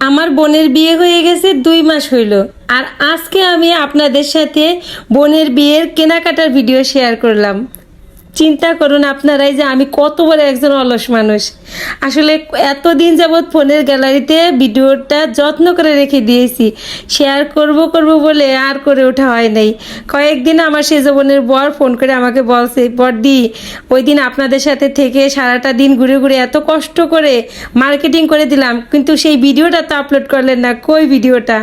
আমার বোনের বিয়ে হয়ে গেছে দুই মাস হইল। আর আজকে আমি আপনাদের সাথে বোনের বিয়ের কেনাকাটার ভিডিও শেয়ার করলাম। চিন্তা করুন আপনারাই যে আমি কত বড় একজন অলস মানুষ। আসলে এতদিন যাবৎ ফোনের গ্যালারিতে ভিডিওটা যত্ন করে রেখে দিয়েছি। শেয়ার করব করব বলে আর করে ওঠা হয় নাই। কয়েকদিন আমার সেজ বোনের বর ফোন করে আমাকে বলছে বড়দি ওই দিন আপনাদের সাথে থেকে সারাটা দিন ঘুরে ঘুরে এত কষ্ট করে মার্কেটিং করে দিলাম, কিন্তু সেই ভিডিওটা তো আপলোড করলেন না। কই ভিডিওটা?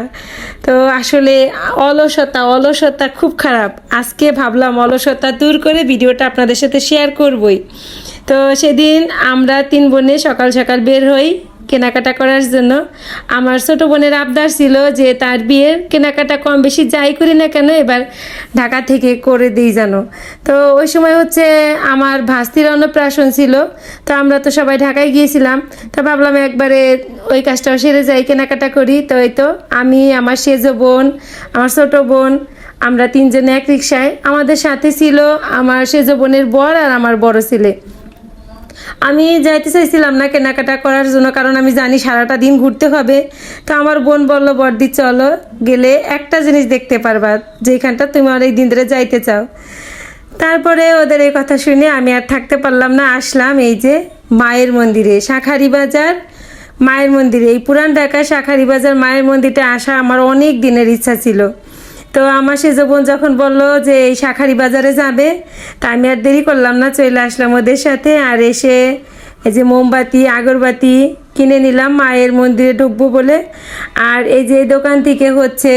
তো আসলে অলসতা অলসতা খুব খারাপ। আজকে ভাবলাম অলসতা দূর করে ভিডিওটা আপনাদের সাথে শেয়ার করবই। তো সেদিন আমরা তিন বোনে সকাল সকাল বের হই কেনাকাটা করার জন্য। আমার ছোট বোনের আবদার ছিল যে তার বিয়ের কেনাকাটা কম বেশি যাই করি না কেন এবার ঢাকা থেকে করে দিই যেন। তো ওই সময় হচ্ছে আমার ভাস্তির অন্নপ্রাশন ছিল। তো আমরা তো সবাই ঢাকায় গিয়েছিলাম। তো ভাবলাম একবারে ওই কাজটাও সেরে যাই, কেনাকাটা করি। তো এই তো আমি, আমার সেজো বোন, আমার ছোট বোন আমরা তিনজনে এক রিক্সায় আমাদের সাথে ছিল আমার সেজো বোনের বর আর আমার বড় ছেলে। আমি যাইতে চাইছিলাম না কেনাকাটা করার জন্য, কারণ আমি জানি সারাটা দিন ঘুরতে হবে। তো আমার বোন বলল, বর্দি, চলো। গেলে একটা জিনিস দেখতে পারবা, যেখানটা তুমি অনেক দিন ধরে যাইতে চাও। তারপরে ওদের এই কথা শুনে আমি আর থাকতে পারলাম না, আসলাম এই যে মায়ের মন্দিরে, শাঁখারি বাজার, মায়ের মন্দিরে। এই পুরান ঢাকায় শাঁখারি বাজার, মায়ের মন্দিরে আসা আমার অনেক দিনের ইচ্ছা ছিল। তো আমার সেজ বোন যখন বলল যে এই শাঁখারি বাজারে যাবে, তা আমি আর দেরি করলাম না, চলে আসলাম ওদের সাথে আর এসে এই যে মোমবাতি, আগরবাতি কিনে নিলাম, মায়ের মন্দিরে ঢুকবো বলে। আর এই যে দোকান থেকে হচ্ছে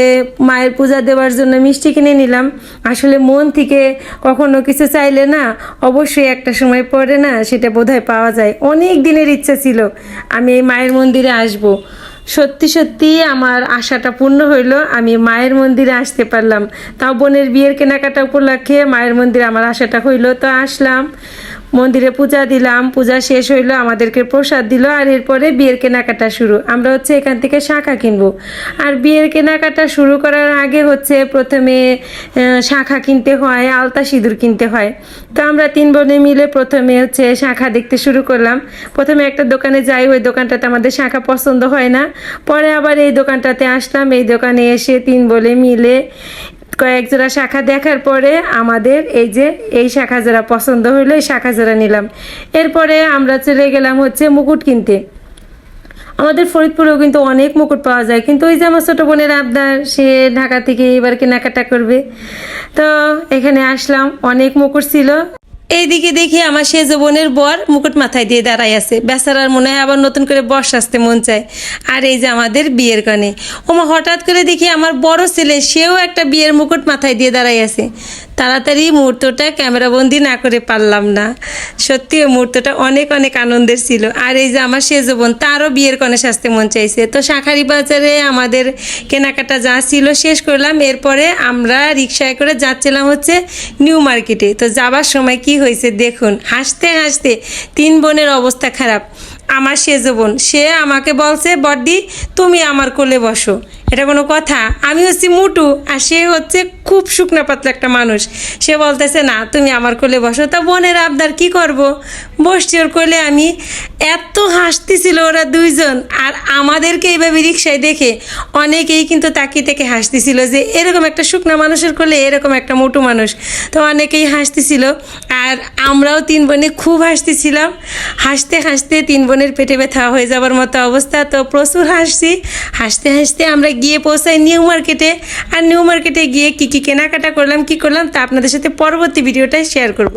মায়ের পূজা দেওয়ার জন্য মিষ্টি কিনে নিলাম। আসলে মন থেকে কখনো কিছু চাইলে না, অবশ্যই একটা সময় পরে না সেটা বোধহয় পাওয়া যায়। অনেক দিনের ইচ্ছা ছিল, আমি এই মায়ের মন্দিরে আসব। সত্যি সত্যি আমার আশাটা পূর্ণ হইল, আমি মায়ের মন্দিরে আসতে পারলাম। তাও বোনের বিয়ের কেনাকাটা উপলক্ষে মায়ের মন্দিরে আমার আশাটা হইল, তো আসলাম। মন্দিরে পূজা দিলাম, পূজা শেষ হইল, আমাদেরকে প্রসাদ দিল, আর এরপরে বিয়ের কেনাকাটা শুরু। আমরা হচ্ছে এখান থেকে শাখা কিনবো। আর বিয়ের কেনাকাটা শুরু করার আগে হচ্ছে প্রথমে শাখা কিনতে হয়, আলতা সিঁদুর কিনতে হয়। তো আমরা তিন বোনে মিলে প্রথমে হচ্ছে শাখা দেখতে শুরু করলাম। প্রথমে একটা দোকানে যাই, ওই দোকানটাতে আমাদের শাখা পছন্দ হয় না। পরে আবার এই দোকানটাতে আসলাম। এই দোকানে এসে তিন বলে মিলে কয়েক জোড়া শাখা দেখার পরে আমাদের এই যে, এই শাখা জোড়া পছন্দ হইল, এই শাখা জোড়া নিলাম। এরপরে আমরা চলে গেলাম হচ্ছে মুকুট কিনতে। আমাদের ফরিদপুরেও কিন্তু অনেক মুকুট পাওয়া যায়, কিন্তু ওই যে আমার ছোটো বোনের আবদার, সে ঢাকা থেকে এবার কেনাকাটা করবে। তো এখানে আসলাম, অনেক মুকুট ছিল। এইদিকে দেখি আমার সেজ বোনের বর মুকুট মাথায় দিয়ে দাঁড়াই আছে। বেচারার মনে হয় আবার নতুন করে বর সাজতে মন চায়। আর এই যে আমাদের বিয়ের কনে। ওমা হঠাৎ করে দেখি আমার বড় ছেলে, সেও একটা বিয়ের মুকুট মাথায় দিয়ে দাঁড়াই আছে। তাড়াতাড়ি মুহূর্তটা ক্যামেরাবন্দি না করে পারলাম না। সত্যি ওই মুহূর্তটা অনেক অনেক আনন্দের ছিল। আর এই যে আমার সেজ বোন, তারও বিয়ের কনে সাজতে মন চাইছে। তো শাঁখারি বাজারে আমাদের কেনাকাটা যা ছিল শেষ করলাম। এরপরে আমরা রিক্সায় করে যাচ্ছিলাম হচ্ছে নিউ মার্কেটে। তো যাবার সময় কি হয়েছে দেখুন, হাসতে হাসতে তিন বোনের অবস্থা খারাপ। আমার সেজ বোন, সে আমাকে বলছে, বড্ডি, তুমি আমার কোলে বসো। এটা কোনো কথা? আমি হচ্ছি মুটু, আর সে হচ্ছে খুব শুকনা পাতলা একটা মানুষ। সে বলতেছে, না, তুমি আমার কোলে বসো। তা বোনের আবদার কি করব? বসছি ওর কোলে, আমি এত হাসতেছিল ওরা দুইজন, আর আমাদেরকে এইভাবে রিক্সায় দেখে অনেকেই কিন্তু তাকিয়ে থেকে হাসতেছিল যে, এরকম একটা শুকনা মানুষের কোলে এরকম একটা মোটু মানুষ। তো অনেকেই হাসতেছিল, আর আমরাও তিন বোনে খুব হাসতেছিলাম। হাসতে হাসতে তিন বোনের পেটে ব্যথা হয়ে যাবার মতো অবস্থা। তো প্রচুর হাসছি। হাসতে হাসতে আমরা গিয়ে পৌঁছাই নিউ মার্কেটে। আর নিউ মার্কেটে গিয়ে কী কী কেনাকাটা করলাম, কি করলাম তা আপনাদের সাথে পরবর্তী ভিডিওটাই শেয়ার করব।